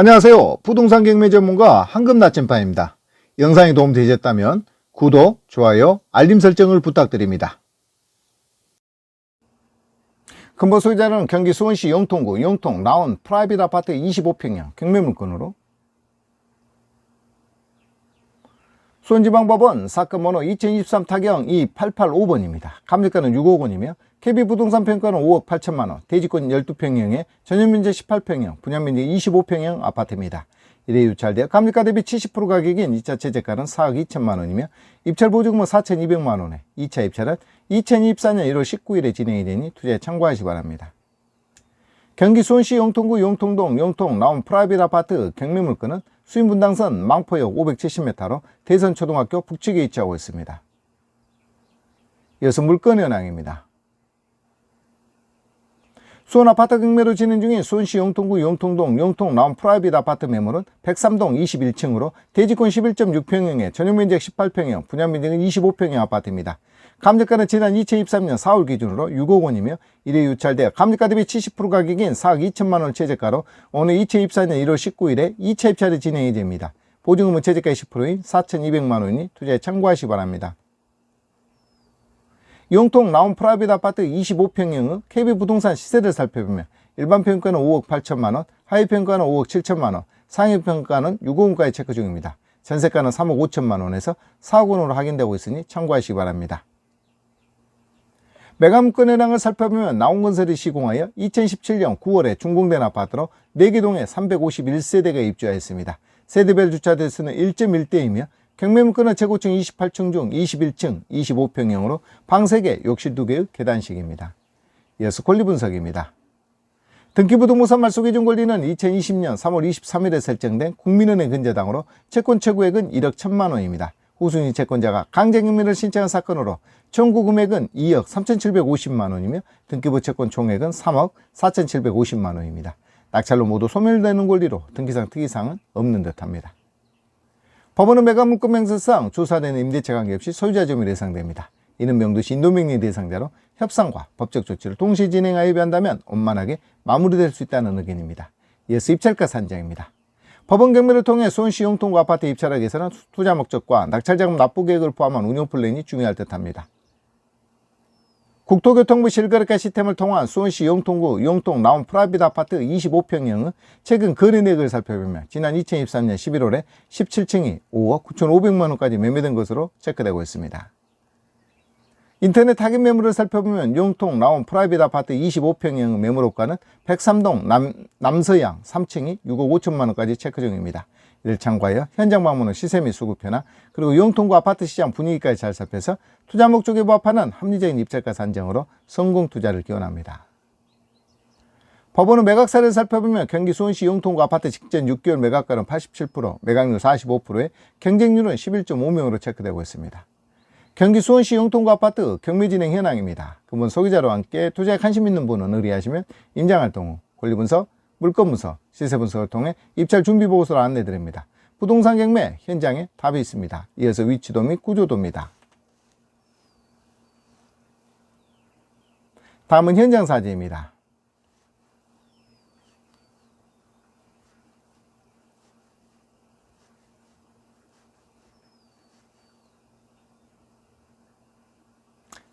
안녕하세요. 부동산 경매 전문가 황금 나침반입니다. 영상이 도움되셨다면 구독, 좋아요, 알림 설정을 부탁드립니다. 근본 소유자는 경기 수원시 영통구 영통 나온 프라이빗 아파트 25평형 경매 물건으로 수원지방법원 사건 번호 2023 타경 2885번입니다. 감정가는 6억 원이며 KB 부동산 평가는 5억 8천만 원, 대지권 12평형에 전용면적 18평형, 분양면적 25평형 아파트입니다. 이래 유찰되어 감정가 대비 70% 가격인 2차 최저가는 4억 2천만 원이며 입찰 보증금은 4,200만 원에 2차 입찰은 2024년 1월 19일에 진행이 되니 투자에 참고하시기 바랍니다. 경기 수원시 영통구 영통동 영통 나온 프라이빗 아파트 경매 물건은 수인분당선 망포역 570m로 대선초등학교 북측에 위치하고 있습니다. 이어서 물건 현황입니다. 수원 아파트 경매로 진행 중인 수원시 영통구 영통동 영통 나온 프라이빗 아파트 매물은 103동 21층으로 대지권 11.6평형에 전용면적 18평형, 분양면적은 25평형 아파트입니다. 감정가는 지난 2023년 4월 기준으로 6억 원이며 이래 유찰되어 감정가 대비 70% 가격인 4억 2천만 원 최저가로 오늘 2024년 1월 19일에 2차 입찰이 진행이 됩니다. 보증금은 최저가 10%인 4,200만 원이 투자에 참고하시기 바랍니다. 용통 나온 프라이빗 아파트 25평형의 KB 부동산 시세를 살펴보면 일반 평가는 5억 8천만 원, 하위 평가는 5억 7천만 원, 상위 평가는 6억 원까지 체크 중입니다. 전세가는 3억 5천만 원에서 4억 원으로 확인되고 있으니 참고하시기 바랍니다. 매감권 현황을 살펴보면 나온건설이 시공하여 2017년 9월에 준공된 아파트로 4개동에 351세대가 입주하였습니다. 세대별 주차 대수는 1.1대이며 경매물건은 최고층 28층 중 21층 25평형으로 방 3개, 욕실 2개의 계단식입니다. 이어서 권리 분석입니다. 등기부등본선 말소기준 권리는 2020년 3월 23일에 설정된 국민은행 근저당으로 채권 최고액은 1억 1천만 원입니다. 후순위 채권자가 강제경매를 신청한 사건으로 청구 금액은 2억 3,750만 원이며 등기부 채권 총액은 3억 4,750만 원입니다. 낙찰로 모두 소멸되는 권리로 등기상 특이사항은 없는 듯합니다. 법원은 매각물권 명세상 조사되는 임대차 관계 없이 소유자 점유를 예상됩니다. 이는 명도시 인도명령 대상자로 협상과 법적 조치를 동시에 진행하여 한다면 원만하게 마무리될 수 있다는 의견입니다. 이어서 입찰가 산정입니다. 법원 경매를 통해 수원시 용통구 아파트 입찰하기 위해서는 투자 목적과 낙찰자금 납부 계획을 포함한 운영 플랜이 중요할 듯합니다. 국토교통부 실거래가 시스템을 통한 수원시 용통구 용통 나온 프라이빗 아파트 25평형의 최근 거래 내역을 살펴보면 지난 2023년 11월에 17층이 5억 9,500만 원까지 매매된 것으로 체크되고 있습니다. 인터넷 확인 매물을 살펴보면 용통 나온 프라이빗 아파트 25평형 매물호가는 103동 남, 남서양 3층이 6억 5천만 원까지 체크 중입니다. 참고하여 현장 방문 후 시세 및 수급표나 그리고 용통구 아파트 시장 분위기까지 잘 살펴서 투자 목적에 부합하는 합리적인 입찰가 산정으로 성공 투자를 기원합니다. 법원은 매각사를 살펴보면 경기 수원시 용통구 아파트 직전 6개월 매각가는 87%, 매각률 45%에 경쟁률은 11.5명으로 체크되고 있습니다. 경기 수원시 용통구 아파트 경매 진행 현황입니다. 그분 소개자와 함께 투자에 관심 있는 분은 의뢰하시면 임장활동 후 권리분석, 물건 분석, 시세 분석을 통해 입찰 준비 보고서를 안내 드립니다. 부동산 경매 현장에 답이 있습니다. 이어서 위치도 및 구조도입니다. 다음은 현장 사진입니다.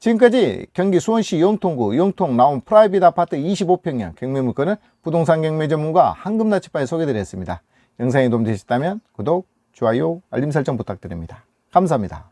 지금까지 경기 수원시 영통구 영통 나온 프라이빗 아파트 25평형 경매 물건을 부동산 경매 전문가 한금나치바에 소개드렸습니다. 영상이 도움되셨다면 구독, 좋아요, 알림 설정 부탁드립니다. 감사합니다.